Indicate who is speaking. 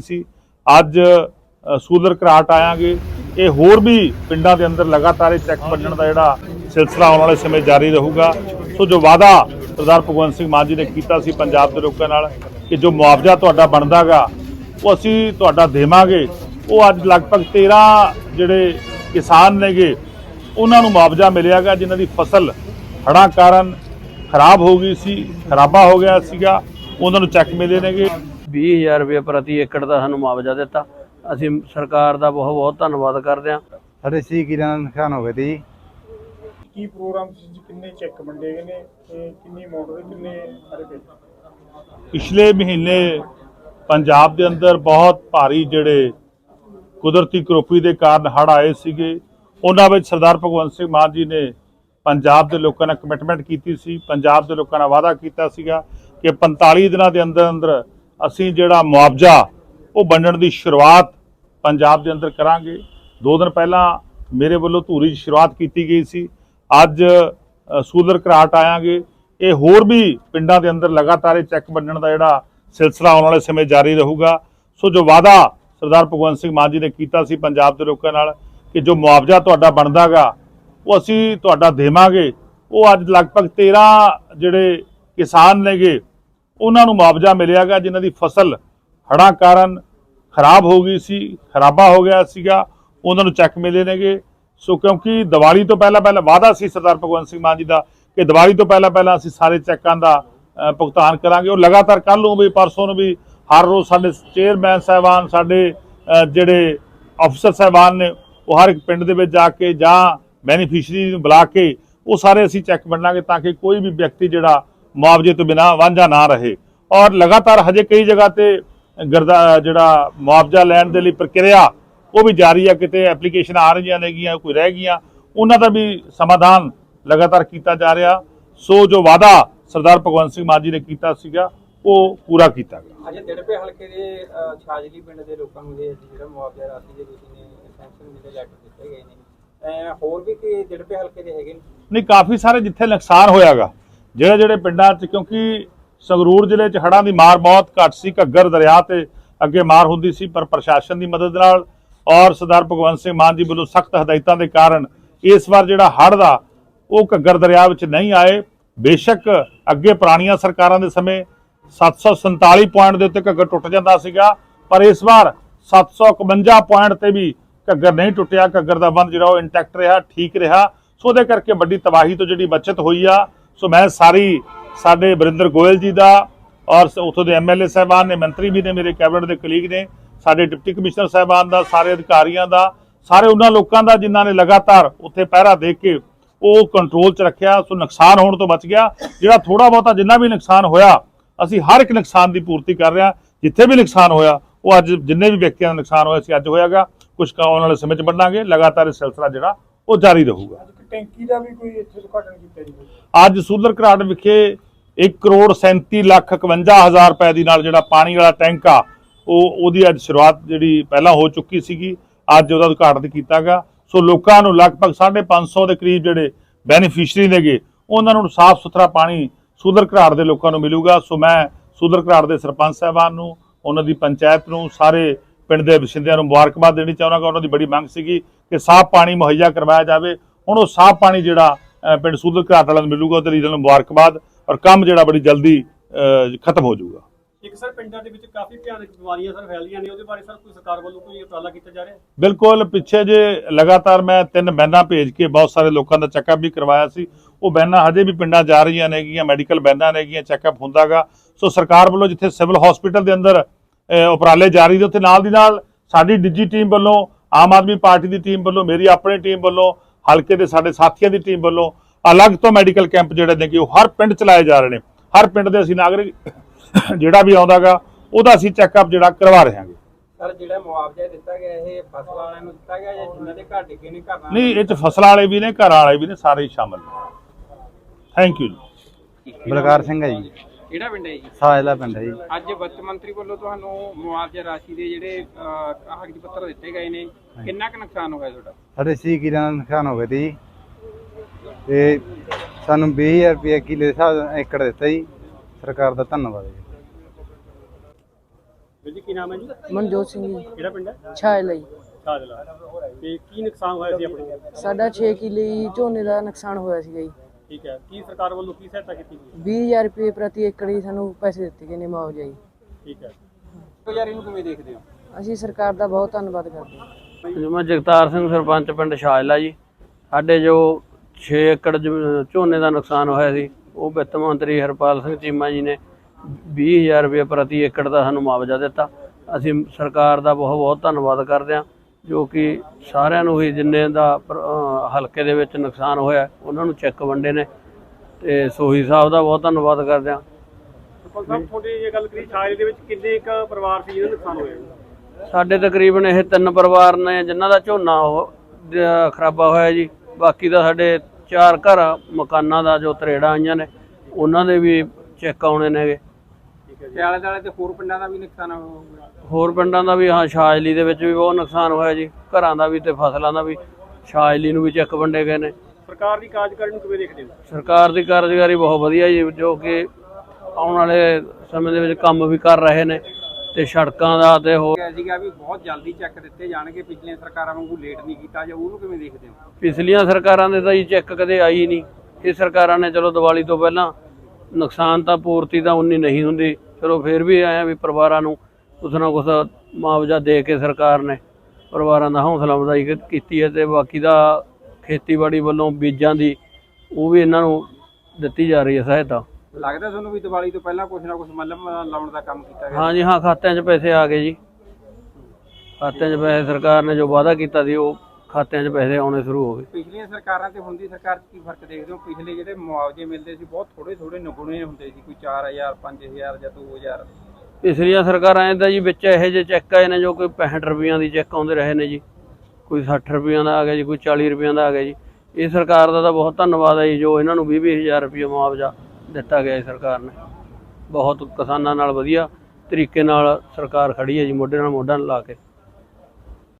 Speaker 1: ਸੀ। ਅੱਜ ਅ, ਸੂਲਰ ਘਰਾਟ ਆਇਆਂਗੇ। ਇਹ ਹੋਰ ਵੀ ਪਿੰਡਾਂ ਦੇ ਅੰਦਰ ਲਗਾਤਾਰ ਇਹ ਚੈੱਕ ਵੰਡਣ ਦਾ ਜਿਹੜਾ ਸਿਲਸਿਲਾ ਆਉਣ ਵਾਲੇ ਸਮੇਂ ਜਾਰੀ ਰਹੂਗਾ। ਸੋ ਜੋ ਵਾਅਦਾ ਸਰਦਾਰ ਭਗਵੰਤ ਸਿੰਘ ਮਾਨ ਜੀ ਨੇ ਕੀਤਾ ਸੀ ਪੰਜਾਬ ਦੇ ਲੋਕਾਂ ਨਾਲ ਕਿ ਜੋ ਮੁਆਵਜ਼ਾ ਤੁਹਾਡਾ ਬਣਦਾਗਾ ਉਹ ਅਸੀਂ ਤੁਹਾਡਾ ਦੇਵਾਂਗੇ। ਉਹ ਅੱਜ ਲਗਭਗ 13 ਜਿਹੜੇ ਕਿਸਾਨ ਨੇਗੇ ਉਹਨਾਂ ਨੂੰ ਮੁਆਵਜ਼ਾ ਮਿਲਿਆਗਾ ਜਿਨ੍ਹਾਂ ਦੀ ਫਸਲ ਹੜ੍ਹਾਂ ਕਾਰਨ ਖਰਾਬ ਹੋ ਗਈ ਸੀ ਖਰਾਬਾ ਹੋ ਗਿਆ ਸੀਗਾ ਉਹਨਾਂ ਨੂੰ ਚੈੱਕ ਮਿਲੇ ਨੇਗੇ।
Speaker 2: 20000 ਰੁਪਏ ਪ੍ਰਤੀ ਏਕੜ ਦਾ ਸਾਨੂੰ ਮੁਆਵਜ਼ਾ ਦਿੱਤਾ। ਅਸੀਂ ਸਰਕਾਰ ਦਾ ਬਹੁਤ ਬਹੁਤ ਧੰਨਵਾਦ ਕਰਦੇ ਹਾਂ।
Speaker 3: ਸਾਡੇ ਸੀ ਕਿਰਾਂ ਦਾ ਨੁਕਸਾਨ ਹੋ ਗਿਆ ਤੀ ਜੀ।
Speaker 4: ਕੀ ਪ੍ਰੋਗਰਾਮ ਸੀ? ਕਿੰਨੇ ਚੈੱਕ ਵੰਡੇ ਗਏ ਨੇ ਤੇ ਕਿੰਨੀ ਦੇ ਕਿੰਨੇ ਸਾਰੇ
Speaker 1: ਪਿਛਲੇ ਮਹੀਨੇ ਪੰਜਾਬ ਦੇ ਅੰਦਰ ਬਹੁਤ ਭਾਰੀ ਜਿਹੜੇ ਕੁਦਰਤੀ ਕਰੋਪੀ ਦੇ ਕਾਰਨ ਹੜ੍ਹ ਆਏ ਸੀਗੇ। ਉਹਨਾਂ ਵਿੱਚ ਸਰਦਾਰ ਭਗਵੰਤ ਸਿੰਘ ਮਾਨ ਜੀ ਨੇ ਪੰਜਾਬ ਦੇ ਲੋਕਾਂ ਨਾਲ ਕਮਿਟਮੈਂਟ ਕੀਤੀ ਸੀ। ਪੰਜਾਬ ਦੇ ਲੋਕਾਂ ਨਾਲ ਵਾਅਦਾ ਕੀਤਾ ਸੀਗਾ ਕਿ 45 ਦਿਨਾਂ ਦੇ ਅੰਦਰ ਅੰਦਰ ਅਸੀਂ ਜਿਹੜਾ ਮੁਆਵਜ਼ਾ ਉਹ ਵੰਡਣ ਦੀ ਸ਼ੁਰੂਆਤ ਪੰਜਾਬ ਦੇ ਅੰਦਰ ਕਰਾਂਗੇ। ਦੋ ਦਿਨ ਪਹਿਲਾਂ ਮੇਰੇ ਵੱਲੋਂ ਧੂਰੀ ਦੀ ਸ਼ੁਰੂਆਤ ਕੀਤੀ ਗਈ ਸੀ। ਅੱਜ ਸੂਦਰ ਸੂਲਰ ਘਰਾਟ ਆਇਆਂਗੇ। ਇਹ ਹੋਰ ਵੀ ਪਿੰਡਾਂ ਦੇ ਅੰਦਰ ਲਗਾਤਾਰ ਇਹ ਚੈੱਕ ਵੰਡਣ ਦਾ ਜਿਹੜਾ ਸਿਲਸਿਲਾ ਆਉਣ ਵਾਲੇ ਸਮੇਂ ਜਾਰੀ ਰਹੂਗਾ। ਸੋ ਜੋ ਵਾਅਦਾ ਸਰਦਾਰ ਭਗਵੰਤ ਸਿੰਘ ਮਾਨ ਜੀ ਨੇ ਕੀਤਾ ਸੀ ਪੰਜਾਬ ਦੇ ਲੋਕਾਂ ਨਾਲ ਕਿ ਜੋ ਮੁਆਵਜ਼ਾ ਤੁਹਾਡਾ ਬਣਦਾਗਾ, ਉਹ ਅਸੀਂ ਤੁਹਾਡਾ ਦੇਵਾਂਗੇ। ਉਹ ਅੱਜ ਲਗਭਗ 13 ਜਿਹੜੇ ਕਿਸਾਨ ਨੇਗੇ ਉਹਨਾਂ ਨੂੰ ਮੁਆਵਜ਼ਾ ਮਿਲਿਆਗਾ, ਜਿਨ੍ਹਾਂ ਦੀ ਫਸਲ ਹੜ੍ਹਾਂ ਕਾਰਨ ਖਰਾਬ ਹੋ ਗਈ ਸੀ, ਖਰਾਬਾ ਹੋ ਗਿਆ ਸੀਗਾ, ਉਹਨਾਂ ਨੂੰ ਚੈੱਕ ਮਿਲੇ ਨੇਗੇ। ਸੋ ਕਿਉਂਕਿ ਦੀਵਾਲੀ ਤੋਂ ਪਹਿਲਾਂ ਪਹਿਲਾਂ ਵਾਅਦਾ ਸੀ ਸਰਦਾਰ ਭਗਵੰਤ ਸਿੰਘ ਮਾਨ ਜੀ ਦਾ ਕਿ ਦੀਵਾਲੀ ਤੋਂ ਪਹਿਲਾਂ ਪਹਿਲਾਂ ਅਸੀਂ ਸਾਰੇ ਚੈੱਕਾਂ ਦਾ ਭੁਗਤਾਨ ਕਰਾਂਗੇ। ਉਹ ਲਗਾਤਾਰ ਕੱਲ੍ਹ ਨੂੰ ਵੀ, ਪਰਸੋਂ ਨੂੰ ਵੀ ਹਰ ਰੋਜ਼ ਸਾਡੇ ਚੇਅਰਮੈਨ ਸਾਹਿਬਾਨ, ਸਾਡੇ ਜਿਹੜੇ ਅਫਸਰ ਸਾਹਿਬਾਨ ਨੇ, ਉਹ ਹਰ ਇੱਕ ਪਿੰਡ ਦੇ ਵਿੱਚ ਜਾ ਕੇ ਜਾਂ ਬੈਨੀਫੀਸ਼ਰੀ ਨੂੰ ਬੁਲਾ ਕੇ ਉਹ ਸਾਰੇ ਅਸੀਂ ਚੈੱਕ ਵੰਡਾਂਗੇ ਤਾਂ ਕਿ ਕੋਈ ਵੀ ਵਿਅਕਤੀ ਜਿਹੜਾ ਮੁਆਵਜ਼ੇ ਤੋਂ ਬਿਨਾਂ ਵਾਂਝਾ ਨਾ ਰਹੇ। ਔਰ ਲਗਾਤਾਰ ਹਜੇ ਕਈ ਜਗ੍ਹਾ ਤੇ ਗਰਦਾ ਜਿਹੜਾ ਮੁਆਵਜ਼ਾ ਲੈਣ ਦੇ ਲਈ ਪ੍ਰਕਿਰਿਆ ਉਹ ਵੀ ਜਾਰੀ ਆ ਕਿਤੇ ਐਪਲੀਕੇਸ਼ਨ ਆ ਰਹੀਆਂ ਨੇਗੀਆਂ ਕੋਈ ਰਹਿ ਗਈਆਂ ਉਹਨਾਂ ਦਾ ਵੀ ਸਮਾਧਾਨ ਲਗਾਤਾਰ ਕੀਤਾ ਜਾ ਰਿਹਾ। ਸੋ ਜੋ ਵਾਅਦਾ ਸਰਦਾਰ ਭਗਵੰਤ ਸਿੰਘ ਮਾਨ ਜੀ ਨੇ ਕੀਤਾ ਸੀਗਾ ਉਹ ਪੂਰਾ ਕੀਤਾ ਗਿਆ।
Speaker 5: ਅਜੇ ਦਿੜਪੇ ਹਲਕੇ ਦੇ ਛਾਜਲੀ ਪਿੰਡ ਦੇ ਲੋਕਾਂ ਨੂੰ ਜਿਹੜਾ ਮੁਆਵਜ਼ਾ ਰਾਸ਼ੀ ਦੇ ਤੁਸੀਂ ਨੇ ਸੈਂਕਸ਼ਨ ਮਿਲੇ ਲੈਟਰ ਦਿੱਤੇ ਗਏ ਨੇ। ਹੋਰ ਵੀ ਕਿ ਦਿੜਪੇ ਹਲਕੇ ਦੇ ਹੈਗੇ ਨੇ?
Speaker 1: ਨਹੀਂ ਕਾਫੀ ਸਾਰੇ ਜਿੱਥੇ ਨੁਕਸਾਨ ਹੋਇਆਗਾ ਜਿਹੜੇ ਜਿਹੜੇ ਪਿੰਡਾਂ 'ਚ, ਕਿਉਂਕਿ ਸੰਗਰੂਰ ਜ਼ਿਲ੍ਹੇ 'ਚ ਹੜ੍ਹਾਂ ਦੀ ਮਾਰ ਬਹੁਤ ਘੱਟ ਸੀ, ਘੱਗਰ ਦਰਿਆ ਤੇ ਅੱਗੇ ਮਾਰ ਹੁੰਦੀ ਸੀ, ਪਰ ਪ੍ਰਸ਼ਾਸਨ ਦੀ ਮਦਦ ਨਾਲ ਔਰ ਸਰਦਾਰ ਭਗਵੰਤ ਸਿੰਘ ਮਾਨ ਜੀ ਵੱਲੋਂ ਸਖਤ ਹਦਾਇਤਾਂ ਦੇ ਕਾਰਨ ਇਸ ਵਾਰ ਜਿਹੜਾ ਹੜ੍ਹ ਦਾ, ਉਹ ਘੱਗਰ ਦਰਿਆ ਵਿੱਚ ਨਹੀਂ ਆਏ। ਬੇਸ਼ੱਕ ਅੱਗੇ ਪੁਰਾਣੀਆਂ ਸਰਕਾਰਾਂ ਦੇ ਸਮੇਂ 747 ਪੁਆਇੰਟ ਦੇ ਉੱਤੇ ਘੱਗਰ ਟੁੱਟ ਜਾਂਦਾ ਸੀਗਾ, ਪਰ ਇਸ ਵਾਰ 751 ਪੁਆਇੰਟ ਤੇ ਵੀ ਘੱਗਰ ਨਹੀਂ ਟੁੱਟਿਆ। ਘੱਗਰ ਦਾ ਬੰਦ ਜਿਹੜਾ ਉਹ ਇੰਟੈਕਟ ਰਿਹਾ, ਠੀਕ ਰਿਹਾ। ਸੋ ਉਹਦੇ ਕਰਕੇ ਵੱਡੀ ਤਬਾਹੀ ਤੋਂ ਜਿਹੜੀ ਬਚਤ ਹੋਈ ਆ ਸੋ ਮੈਂ ਸਾਰੀ ਸਾਡੇ ਬਰਿੰਦਰ ਗੋਇਲ ਜੀ ਦਾ ਔਰ ਸ- ਉੱਥੋਂ ਦੇ ਐਮਐਲਏ ਸਾਹਿਬਾਨ ਨੇ, ਮੰਤਰੀ ਵੀ ਨੇ, ਮੇਰੇ ਕੈਬਨਿਟ ਦੇ ਕਲੀਗ ਨੇ, ਸਾਡੇ ਡਿਪਟੀ ਕਮਿਸ਼ਨਰ ਸਾਹਿਬਾਨ ਦਾ, ਸਾਰੇ ਅਧਿਕਾਰੀਆਂ ਦਾ, ਸਾਰੇ ਉਹਨਾਂ ਲੋਕਾਂ ਦਾ ਜਿਨ੍ਹਾਂ ਨੇ ਲਗਾਤਾਰ ਉੱਥੇ ਪਹਿਰਾ ਦੇ ਕੇ ਉਹ ਕੰਟਰੋਲ 'ਚ ਰੱਖਿਆ। ਸੋ ਨੁਕਸਾਨ ਹੋਣ ਤੋਂ ਬਚ ਗਿਆ। ਜਿਹੜਾ ਥੋੜਾ ਬਹੁਤਾ ਜਿੰਨਾ ਵੀ ਨੁਕਸਾਨ ਹੋਇਆ, ਅਸੀਂ ਹਰ ਇੱਕ ਨੁਕਸਾਨ ਦੀ ਪੂਰਤੀ ਕਰ ਰਹੇ ਹਾਂ। ਜਿੱਥੇ ਵੀ ਨੁਕਸਾਨ ਹੋਇਆ, ਉਹ ਅੱਜ ਜਿੰਨੇ ਵੀ ਵਿਅਕਤੀਆਂ ਦਾ ਨੁਕਸਾਨ ਹੋਇਆ ਸੀ ਅੱਜ ਹੋਇਆਗਾ। ਕੁਝ ਆਉਣ ਵਾਲੇ ਸਮੇਂ 'ਚ ਵੰਡਾਂਗੇ ਲਗਾਤਾਰ ਇਹ ਸਿਲਸਿਲਾ ਜਿਹੜਾ ਉਹ ਜਾਰੀ ਰਹੂਗਾ।
Speaker 4: ਟੈਂਕੀ ਦਾ ਵੀ ਕੋਈ ਇੱਥੇ ਉਦਘਾਟਨ ਕੀਤਾ ਜੀ।
Speaker 1: ਅੱਜ ਸੂਲਰ ਘਰਾਟ ਵਿਖੇ 1 ਕਰੋੜ 37 ਲੱਖ 51 ਹਜ਼ਾਰ ਰੁਪਏ ਦੀ ਨਾਲ ਜਿਹੜਾ ਪਾਣੀ ਵਾਲਾ ਟੈਂਕ ਆ ਉਹ ਉਹਦੀ ਅੱਜ ਸ਼ੁਰੂਆਤ ਜਿਹੜੀ ਪਹਿਲਾਂ ਹੋ ਚੁੱਕੀ ਸੀਗੀ ਅੱਜ ਉਹਦਾ ਉਦਘਾਟਨ ਕੀਤਾਗਾ। ਸੋ ਲੋਕਾਂ ਨੂੰ ਲਗਭਗ 550 ਦੇ ਕਰੀਬ ਜਿਹੜੇ ਬੈਨੀਫੀਸ਼ਰੀ ਨੇਗੇ ਉਹਨਾਂ ਨੂੰ ਸਾਫ਼ ਸੁਥਰਾ ਪਾਣੀ ਸੂਲਰ ਘਰਾਟ ਦੇ ਲੋਕਾਂ ਨੂੰ ਮਿਲੂਗਾ। ਸੋ ਮੈਂ ਸੂਲਰ ਘਰਾਟ ਦੇ ਸਰਪੰਚ ਸਾਹਿਬਾਨ ਨੂੰ ਉਹਨਾਂ ਦੀ ਪੰਚਾਇਤ ਨੂੰ ਸਾਰੇ ਪਿੰਡ ਦੇ ਵਸਿੰਦਿਆਂ ਨੂੰ ਮੁਬਾਰਕਬਾਦ ਦੇਣੀ ਚਾਹੁੰਦਾ ਉਹਨਾਂ ਦੀ ਬੜੀ ਮੰਗ ਸੀਗੀ ਕਿ ਸਾਫ਼ ਪਾਣੀ ਮੁਹੱਈਆ ਕਰਵਾਇਆ ਜਾਵੇ। ਹੁਣ ਉਹ ਸਾਫ਼ ਪਾਣੀ ਜਿਹੜਾ ਪਿੰਡ ਸੂਲਰ ਘਰਾਟ ਵਾਲਿਆਂ ਨੂੰ ਮਿਲੂਗਾ ਉਹਦੇ ਲਈ ਇਹਨਾਂ ਨੂੰ ਮੁਬਾਰਕਬਾਦ ਔਰ ਕੰਮ ਜਿਹੜਾ ਬੜੀ ਜਲਦੀ ਖਤਮ ਹੋ ਜਾਊਗਾ।
Speaker 6: ਇੱਕ ਸਰ ਪਿੰਡਾਂ ਦੇ ਵਿੱਚ ਕਾਫੀ ਭਿਆਨਕ ਬਿਮਾਰੀਆਂ ਸਰ ਫੈਲਦੀਆਂ ਨੇ ਉਹਦੇ ਬਾਰੇ ਸਰ ਕੋਈ ਸਰਕਾਰ ਵੱਲੋਂ ਕੋਈ ਉਪਰਾਲਾ ਕੀਤਾ ਜਾ ਰਿਹਾ?
Speaker 1: ਬਿਲਕੁਲ ਪਿੱਛੇ ਜੇ ਲਗਾਤਾਰ ਮੈਂ ਤਿੰਨ ਬੈਨਾਂ ਭੇਜ ਕੇ ਬਹੁਤ ਸਾਰੇ ਲੋਕਾਂ ਦਾ ਚੈੱਕਅਪ ਵੀ ਕਰਵਾਇਆ ਸੀ। ਉਹ ਬੈਨਾਂ ਹਜੇ ਵੀ ਪਿੰਡਾਂ ਜਾ ਰਹੀਆਂ ਨੇਗੀਆਂ ਮੈਡੀਕਲ ਬੈਨਾਂ ਨੇਗੀਆਂ ਚੈੱਕਅਪ ਹੁੰਦਾਗਾ। ਸੋ ਸਰਕਾਰ ਵੱਲੋਂ ਜਿੱਥੇ ਸਿਵਲ ਹਸਪੀਟਲ ਦੇ ਅੰਦਰ ਉਪਰਾਲੇ ਜਾਰੀ ਨੇ ਉੱਥੇ ਨਾਲ ਦੀ ਨਾਲ ਸਾਡੀ ਡਿਜੀ ਟੀਮ ਵੱਲੋਂ ਆਮ ਆਦਮੀ ਪਾਰਟੀ ਦੀ ਟੀਮ ਵੱਲੋਂ ਮੇਰੀ ਆਪਣੀ ਟੀਮ ਵੱਲੋਂ ਹਲਕੇ ਦੇ ਸਾਡੇ ਸਾਥੀਆਂ ਦੀ ਟੀਮ ਵੱਲੋਂ ਅਲੱਗ ਤੋਂ ਮੈਡੀਕਲ ਕੈਂਪ ਜਿਹੜੇ ਨੇ ਕਿ ਉਹ ਹਰ ਪਿੰਡ ਚਲਾਏ ਜਾ ਰਹੇ ਨੇ। ਹਰ ਪਿੰਡ ਦੇ ਅਸੀਂ ਨਾਗਰਿਕ ਜਿਹੜਾ ਵੀ ਆਉਂਦਾਗਾ ਉਹਦਾ ਅਸੀਂ ਚੈੱਕਅਪ ਜਿਹੜਾ ਕਰਵਾ ਰਹੇ ਹਾਂਗੇ।
Speaker 5: ਸਰ ਜਿਹੜਾ ਮੁਆਵਜ਼ਾ ਦਿੱਤਾ ਗਿਆ ਇਹ ਫਸਲ ਵਾਲਿਆਂ ਨੂੰ ਦਿੱਤਾ ਗਿਆ ਜਾਂ ਜਿਨ੍ਹਾਂ ਦੇ ਘਰ ਡਿੱਗੇ ਨੇ ਘਰ
Speaker 1: ਨਹੀਂ ਇਹ ਚ ਫਸਲਾਂ ਵਾਲੇ ਵੀ ਨੇ ਘਰਾਂ ਵਾਲੇ ਵੀ ਨੇ ਸਾਰੇ ਹੀ ਸ਼ਾਮਲ ਨੇ। ਥੈਂਕ ਯੂ ਜੀ।
Speaker 3: ਬਲਕਾਰ ਸਿੰਘ ਹੈ ਜੀ।
Speaker 5: ਕਿਹੜਾ ਪਿੰਡ ਹੈ ਜੀ?
Speaker 3: ਸਾਜਲਾ ਪਿੰਡ ਹੈ ਜੀ।
Speaker 5: ਅੱਜ ਵਿੱਤ ਮੰਤਰੀ ਵੱਲੋਂ ਤੁਹਾਨੂੰ ਮੁਆਵਜ਼ਾ ਰਾਸ਼ੀ ਦੇ ਜਿਹੜੇ ਕਾਗਜ਼ ਪੱਤਰ ਦਿੱਤੇ ਗਏ ਨੇ। ਕਿੰਨਾ ਕੁ ਨੁਕਸਾਨ ਹੋਇਆ ਤੁਹਾਡਾ?
Speaker 3: ਸਾਡੇ ਸੀ ਕਿਰਾਂ ਦਾ ਨੁਕਸਾਨ ਹੋ ਗਿਆ ਜੀ। ਤੇ ਸਾਨੂੰ 20000 ਰੁਪਏ ਕਿਲੇ ਦੇ ਹਿਸਾਬ ਏਕੜ ਦਿੱਤਾ ਜੀ। ਸਰਕਾਰ ਦਾ ਧੰਨਵਾਦ ਜੀ।
Speaker 6: ਜੀ ਕੀ ਨਾਮ ਹੈ ਜੀ?
Speaker 7: ਮਨਜੋਤ ਸਿੰਘ ਜੀ।
Speaker 6: ਕਿਹੜਾ ਪਿੰਡ ਹੈ?
Speaker 7: ਛਾਇ ਲਈ
Speaker 6: ਛਾਜਲਾ ਤੇ ਕੀ ਨੁਕਸਾਨ ਹੋਇਆ ਸੀ ਆਪਣੇ?
Speaker 7: ਸਾਡਾ 6 ਕਿੱਲੇ ਜੀ ਝੋਨੇ ਦਾ ਨੁਕਸਾਨ ਹੋਇਆ ਸੀਗਾ ਜੀ।
Speaker 6: ਠੀਕ ਹੈ। ਕੀ ਸਰਕਾਰ ਵੱਲੋਂ ਕੀ ਸਹਾਇਤਾ ਕੀਤੀ ਗਈ?
Speaker 7: 20000 ਰੁਪਏ ਪ੍ਰਤੀ ਏਕੜ ਹੀ ਸਾਨੂੰ ਪੈਸੇ ਦਿੱਤੇ ਗਏ ਨੇ ਮੁਆਵਜ਼ਾ ਜੀ।
Speaker 6: ਠੀਕ ਹੈ।
Speaker 5: ਗੁਜ਼ਾਰੀ ਨੂੰ ਕਿਵੇਂ ਦੇਖਦੇ ਹੋ?
Speaker 7: ਅਸੀਂ ਸਰਕਾਰ ਦਾ ਬਹੁਤ ਧੰਨਵਾਦ ਕਰਦੇ ਹਾਂ।
Speaker 2: ਜੀ ਮੈਂ ਜਗਤਾਰ ਸਿੰਘ ਸਰਪੰਚ ਪਿੰਡ ਸ਼ਾਜਲਾ ਜੀ। ਸਾਡੇ ਜੋ 6 ਏਕੜ ਝੋਨੇ ਦਾ ਨੁਕਸਾਨ ਹੋਇਆ ਸੀ ਉਹ ਵਿੱਤ ਮੰਤਰੀ ਹਰਪਾਲ ਸਿੰਘ ਚੀਮਾ ਜੀ ਨੇ 20000 ਰੁਪਏ ਪ੍ਰਤੀ ਏਕੜ ਦਾ ਸਾਨੂੰ ਮੁਆਵਜ਼ਾ ਦਿੱਤਾ। ਅਸੀਂ ਸਰਕਾਰ ਦਾ ਬਹੁਤ ਬਹੁਤ ਧੰਨਵਾਦ ਕਰਦੇ ਹਾਂ। ਜੋ ਕਿ ਸਾਰਿਆਂ ਨੂੰ ਹੀ ਜਿੰਨੇ ਦਾ ਹਲਕੇ ਦੇ ਵਿੱਚ ਨੁਕਸਾਨ ਹੋਇਆ ਉਹਨਾਂ ਨੂੰ ਚੈੱਕ ਵੰਡੇ ਨੇ। ਤੇ ਸੋਹੀ ਸਾਹਿਬ ਦਾ ਬਹੁਤ ਧੰਨਵਾਦ ਕਰਦੇ ਹਾਂ।
Speaker 6: ਸਰਪੰਚ ਸਾਹਿਬ ਤੁਹਾਡੀ ਜੇ ਗੱਲ ਕਰੀ ਛਾਜਲੇ ਦੇ ਵਿੱਚ ਕਿੰਨੇ ਕ ਪਰਿਵਾਰ ਸੀ ਜਿਹਨਾਂ ਦਾ ਨੁਕਸਾਨ ਹੋਇਆ?
Speaker 2: ਸਾਡੇ ਤਕਰੀਬਨ ਇਹ ਤਿੰਨ ਪਰਿਵਾਰ ਨੇ ਜਿਨ੍ਹਾਂ ਦਾ ਝੋਨਾ ਖਰਾਬਾ ਹੋਇਆ ਜੀ। ਬਾਕੀ ਦਾ ਸਾਡੇ ਚਾਰ ਘਰ ਮਕਾਨਾਂ ਦਾ ਜੋ ਤਰੇੜਾਂ ਆਈਆਂ ਨੇ ਉਹਨਾਂ ਦੇ ਵੀ ਚੈੱਕ ਆਉਣੇ ਨੇਗੇ।
Speaker 5: ਤੇ ਆਲੇ ਦੁਆਲੇ ਤੇ ਹੋਰ ਪਿੰਡਾਂ ਦਾ ਵੀ ਨੁਕਸਾਨ ਹੋਊਗਾ
Speaker 2: ਹੋਰ ਪਿੰਡਾਂ ਦਾ ਵੀ ਹਾਂ ਸ਼ਾਜਲੀ ਦੇ ਵਿੱਚ ਵੀ ਬਹੁਤ ਨੁਕਸਾਨ ਹੋਇਆ ਜੀ। ਘਰਾਂ ਦਾ ਵੀ ਤੇ ਫਸਲਾਂ ਦਾ ਵੀ। ਸ਼ਾਜਲੀ ਨੂੰ ਵੀ ਚੈੱਕ ਵੰਡੇ ਗਏ ਨੇ।
Speaker 6: ਸਰਕਾਰ ਦੀ ਕਾਰਜਕਾਰੀ ਨੂੰ ਕਿਵੇਂ ਦੇਖਦੇ ਹੋ?
Speaker 2: ਸਰਕਾਰ ਦੀ ਕਾਰਜਕਾਰੀ ਬਹੁਤ ਵਧੀਆ ਜੀ ਜੋ ਕਿ ਆਉਣ ਵਾਲੇ ਸਮੇਂ ਦੇ ਵਿੱਚ ਕੰਮ ਵੀ ਕਰ ਰਹੇ ਨੇ ਤੇ ਸੜਕਾਂ ਦਾ ਤੇ ਹੋਰ
Speaker 5: ਸੀਗਾ ਵੀ ਬਹੁਤ ਜਲਦੀ ਚੈੱਕ ਦਿੱਤੇ ਜਾਣਗੇ ਪਿਛਲੀਆਂ ਸਰਕਾਰਾਂ ਵਾਂਗੂ ਲੇਟ ਨਹੀਂ ਕੀਤਾ ਜਾਂ ਉਹਨੂੰ ਕਿਵੇਂ ਦੇਖਦੇ ਹੋ?
Speaker 2: ਪਿਛਲੀਆਂ ਸਰਕਾਰਾਂ ਦੇ ਤਾਂ ਜੀ ਚੈੱਕ ਕਦੇ ਆਈ ਨਹੀਂ। ਇਹ ਸਰਕਾਰਾਂ ਨੇ ਚਲੋ ਦੀਵਾਲੀ ਤੋਂ ਪਹਿਲਾਂ ਨੁਕਸਾਨ ਤਾਂ ਪੂਰਤੀ ਤਾਂ ਉਨੀ ਨਹੀਂ ਹੁੰਦੀ। ਚਲੋ ਫਿਰ ਵੀ ਆਇਆ ਵੀ ਪਰਿਵਾਰਾਂ ਨੂੰ ਕੁਛ ਨਾ ਕੁਛ ਮੁਆਵਜ਼ਾ ਦੇ ਕੇ ਸਰਕਾਰ ਨੇ ਪਰਿਵਾਰਾਂ ਦਾ ਹੌਸਲਾ ਵਧਾਈ ਕੀਤੀ ਹੈ ਤੇ ਬਾਕੀ ਦਾ ਖੇਤੀਬਾੜੀ ਵੱਲੋਂ ਬੀਜਾਂ ਦੀ ਉਹ ਵੀ ਇਹਨਾਂ ਨੂੰ ਦਿੱਤੀ ਜਾ ਰਹੀ ਹੈ ਸਹਾਇਤਾ।
Speaker 5: ਲੱਗਦਾ ਤੁਹਾਨੂੰ ਵੀ ਦੀਵਾਲੀ ਤੋਂ ਪਹਿਲਾਂ ਕੁਝ ਨਾ ਕੁਝ ਮੱਲਮ ਲਾਉਣ ਦਾ ਕੰਮ ਕੀਤਾ ਗਿਆ?
Speaker 2: ਹਾਂ ਜੀ ਹਾਂ ਖਾਤਿਆਂ 'ਚ ਪੈਸੇ ਆ ਗਏ ਜੀ। ਖਾਤਿਆਂ 'ਚ ਪੈਸੇ ਸਰਕਾਰ ਨੇ ਜੋ ਵਾਅਦਾ ਕੀਤਾ ਸੀ ਉਹ ਖਾਤਿਆਂ 'ਚ ਪੈਸੇ ਆਉਣੇ ਸ਼ੁਰੂ ਹੋ ਗਏ।
Speaker 5: ਪਿਛਲੀਆਂ ਸਰਕਾਰਾਂ ਤੇ ਹੁਣ ਦੀ ਸਰਕਾਰ 'ਚ ਕੀ ਫ਼ਰਕ ਦੇਖਦੇ ਹੋ? ਪਿਛਲੇ ਜਿਹੜੇ ਮੁਆਵਜ਼ੇ ਮਿਲਦੇ ਸੀ ਬਹੁਤ ਥੋੜੇ ਥੋੜੇ ਨਗੁਣੇ ਹੁੰਦੇ ਸੀ ਕੋਈ 4000 5000 ਜਾਂ 2000
Speaker 2: ਪਿਛਲੀਆਂ ਸਰਕਾਰਾਂ ਇਹਦਾ ਜੀ ਵਿੱਚ ਇਹੋ ਜਿਹੇ ਚੈੱਕ ਆਏ ਨੇ ਜੋ ਕੋਈ 65 ਰੁਪਈਆਂ ਦੀ ਚੈੱਕ ਆਉਂਦੇ ਰਹੇ ਨੇ ਜੀ। ਕੋਈ 60 ਰੁਪਈਆਂ ਦਾ ਆ ਗਿਆ ਜੀ ਕੋਈ 40 ਰੁਪਈਆਂ ਦਾ ਆ ਗਿਆ ਜੀ। ਇਹ ਸਰਕਾਰ ਦਾ ਤਾਂ ਬਹੁਤ ਧੰਨਵਾਦ ਹੈ ਜੀ ਜੋ ਇਹਨਾਂ ਨੂੰ 20 ਹਜ਼ਾਰ ਰੁਪਈਆ ਮੁਆਵਜ਼ਾ ਦਿੱਤਾ ਗਿਆ ਹੈ ਸਰਕਾਰ ਨੇ। ਬਹੁਤ ਕਿਸਾਨਾਂ ਨਾਲ ਵਧੀਆ ਤਰੀਕੇ ਨਾਲ ਸਰਕਾਰ ਖੜੀ ਹੈ ਜੀ ਮੋਢੇ ਨਾਲ ਮੋਢਾ ਲਾ ਕੇ।